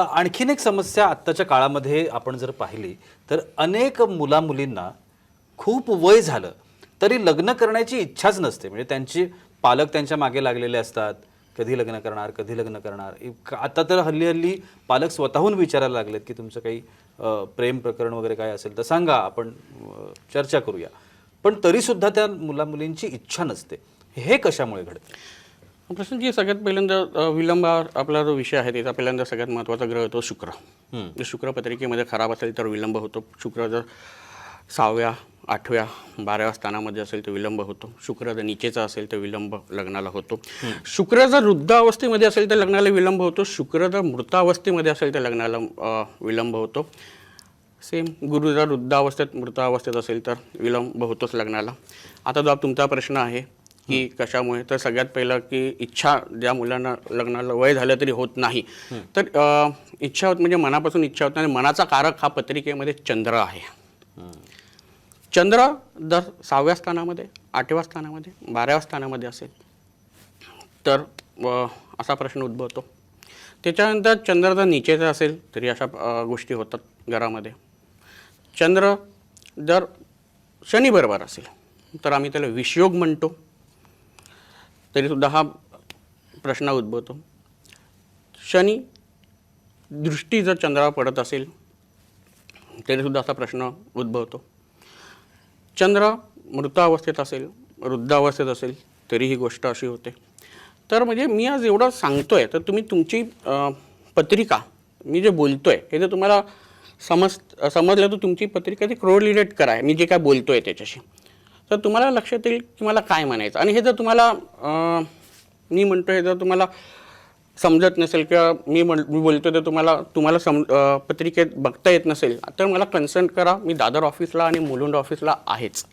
आणखीन एक समस्या आत्ताच्या काळामध्ये आपण जर पाहिली तर अनेक मुलामुलींना खूप वय झालं तरी लग्न करण्याची इच्छाच नसते. म्हणजे त्यांची पालक त्यांच्या मागे लागलेले असतात. कधी लग्न करणार कधी लग्न करणार. आता तर हल्ली हल्ली पालक स्वतःहून विचारायला लागलेत की तुमचं काही प्रेम प्रकरण वगैरे काय असेल तर सांगा आपण चर्चा करूया. पण तरीसुद्धा त्या मुलामुलींची इच्छा नसते. हे कशामुळे घडतं? प्रश्नजी सगळ्यात पहिल्यांदा विलंब हा आपला जो विषय आहे त्याचा पहिल्यांदा सगळ्यात महत्त्वाचा ग्रह होतो शुक्र. जर शुक्र पत्रिकेमध्ये खराब असेल तर विलंब होतो. शुक्र जर सहाव्या आठव्या बाराव्या स्थानामध्ये असेल तर विलंब होतो. शुक्र जर निचेचा असेल तर विलंब लग्नाला होतो. शुक्र जर वृद्धावस्थेमध्ये असेल तर लग्नाला विलंब होतो. शुक्र जर मृतावस्थेमध्ये असेल तर लग्नाला विलंब होतो. सेम गुरु जर वृद्धावस्थेत मृतावस्थेत असेल तर विलंब होतोच लग्नाला. आता जो तुमचा प्रश्न आहे की कशामुळे? तर सगळ्यात पहिलं की इच्छा ज्या मुलांना लग्नाला वय झालं तरी होत नाही. तर इच्छा होत म्हणजे मनापासून इच्छा होत नाही. आणि मनाचा कारक हा पत्रिकेमध्ये चंद्र आहे. चंद्र जर सहाव्या स्थानामध्ये आठव्या स्थानामध्ये बाराव्या स्थानामध्ये असेल. तर असा प्रश्न उद्भवतो. त्याच्यानंतर चंद्र जर निचेचा असेल तरी अशा गोष्टी होतात घरामध्ये. चंद्र जर शनीबरोबर असेल तर आम्ही त्याला विषयोग म्हणतो. तरीसुद्धा हा प्रश्न उद्भवतो. शनी दृष्टी जर चंद्रावर पडत असेल तरीसुद्धा असा प्रश्न उद्भवतो. चंद्र मृतावस्थेत असेल वृद्धावस्थेत असेल तरी ही गोष्ट अशी होते. तर म्हणजे मी आज एवढं सांगतो आहे तर तुम्ही तुमची पत्रिका मी जे बोलतो आहे हे जर तुम्हाला समज समजलं तर तुमची पत्रिका ती क्रोलिलेट करा मी जे काय बोलतो आहे त्याच्याशी. तर तुम्हाला लक्षात येईल की मला काय म्हणायचं. आणि हे जर तुम्हाला मी म्हणतो हे जर तुम्हाला समजत नसेल किंवा मी म्हण मी बोलतो तर तुम्हाला तुम्हाला सम पत्रिकेत बघता येत नसेल तर मला कन्सल्ट करा. मी दादर ऑफिसला आणि मुलुंड ऑफिसला आहेच.